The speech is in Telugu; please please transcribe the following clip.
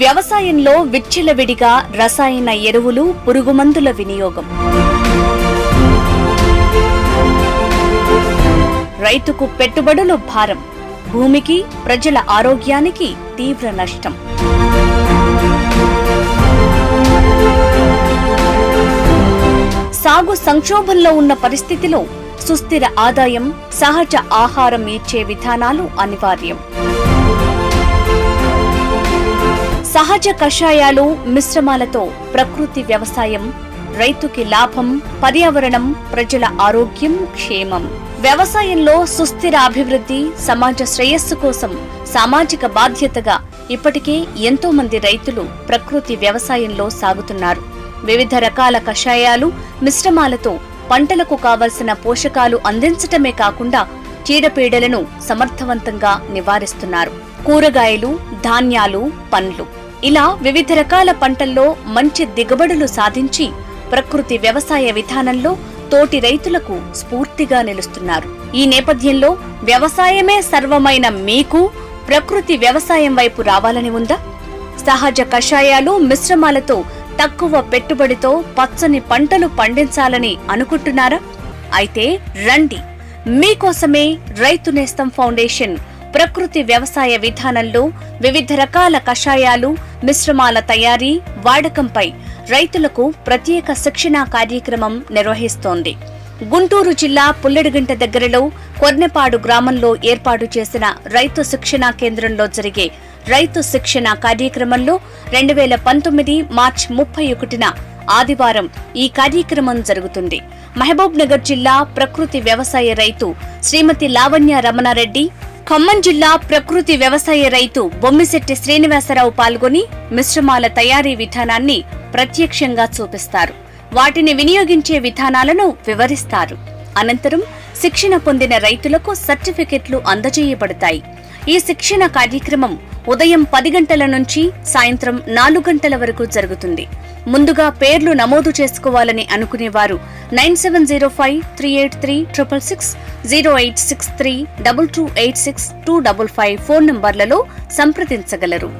వ్యవసాయంలో విచ్చలవిడిగా రసాయన ఎరువులు పురుగుమందుల వినియోగం. రైతుకు పెట్టుబడులు భారం. భూమికి ప్రజల ఆరోగ్యానికి తీవ్ర నష్టం. సాగు సంక్షోభంలో ఉన్న పరిస్థితిలో సుస్థిర ఆదాయం సహజ ఆహారం ఇచ్చే విధానాలు అనివార్యం. సహజ కషాయాలు మిశ్రమాలతో ప్రకృతి వ్యవసాయం రైతుకి లాభం పర్యావరణం ప్రజల ఆరోగ్యం క్షేమం. వ్యవసాయంలో సుస్థిర అభివృద్ధి సమాజ శ్రేయస్సు కోసం సామాజిక బాధ్యతగా ఇప్పటికే ఎంతో మంది రైతులు ప్రకృతి వ్యవసాయంలో సాగుతున్నారు. వివిధ రకాల కషాయాలు మిశ్రమాలతో పంటలకు కావలసిన పోషకాలు అందించటమే కాకుండా చీడపీడలను సమర్థవంతంగా నివారిస్తున్నారు. కూరగాయలు ధాన్యాలు పండ్లు. ఇలా వివిధ రకాల పంటల్లో మంచి దిగుబడులు సాధించి ప్రకృతి వ్యవసాయ విధానంలో తోటి రైతులకు స్ఫూర్తిగా నిలుస్తున్నారు. ఈ నేపథ్యంలో వ్యవసాయమే సర్వమైన మీకు ప్రకృతి వ్యవసాయం వైపు రావాలని ఉందా? సహజ కషాయాలు మిశ్రమాలతో తక్కువ పెట్టుబడితో పచ్చని పంటలు పండించాలని అనుకుంటున్నారా? అయితే రండి మీకోసమే రైతు నేస్తం ఫౌండేషన్ ప్రకృతి వ్యవసాయ విధానంలో వివిధ రకాల కషాయాలు మిశ్రమాల తయారీ వాడకంపై రైతులకు ప్రత్యేక శిక్షణా కార్యక్రమం నిర్వహిస్తోంది. గుంటూరు జిల్లా పుల్లెడుగంట దగ్గరలో కొర్నెపాడు గ్రామంలో ఏర్పాటు చేసిన రైతు శిక్షణా కేంద్రంలో జరిగే రైతు శిక్షణ కార్యక్రమంలో రెండు వేల పంతొమ్మిది మార్చి ముప్పై ఒకటిన ఆదివారం ఈ కార్యక్రమం జరుగుతుంది. మహబూబ్ నగర్ జిల్లా ప్రకృతి వ్యవసాయ రైతు శ్రీమతి లావణ్య రమణారెడ్డి ఖమ్మం జిల్లా ప్రకృతి వ్యవసాయ రైతు బొమ్మిశెట్టి శ్రీనివాసరావు పాల్గొని మిశ్రమాల తయారీ విధానాన్ని ప్రత్యక్షంగా చూపిస్తారు. వాటిని వినియోగించే విధానాలను వివరిస్తారు. అనంతరం శిక్షణ పొందిన రైతులకు సర్టిఫికెట్లు అందజేయబడతాయి. ఈ శిక్షణ కార్యక్రమం ఉదయం పది గంటల నుంచి సాయంత్రం నాలుగు గంటల వరకు జరుగుతుంది. ముందుగా పేర్లు నమోదు చేసుకోవాలని అనుకునేవారు nine seven zero five three eight three triple six zero eight six three double two eight six two double five phone నంబర్లలో సంప్రదించగలరు.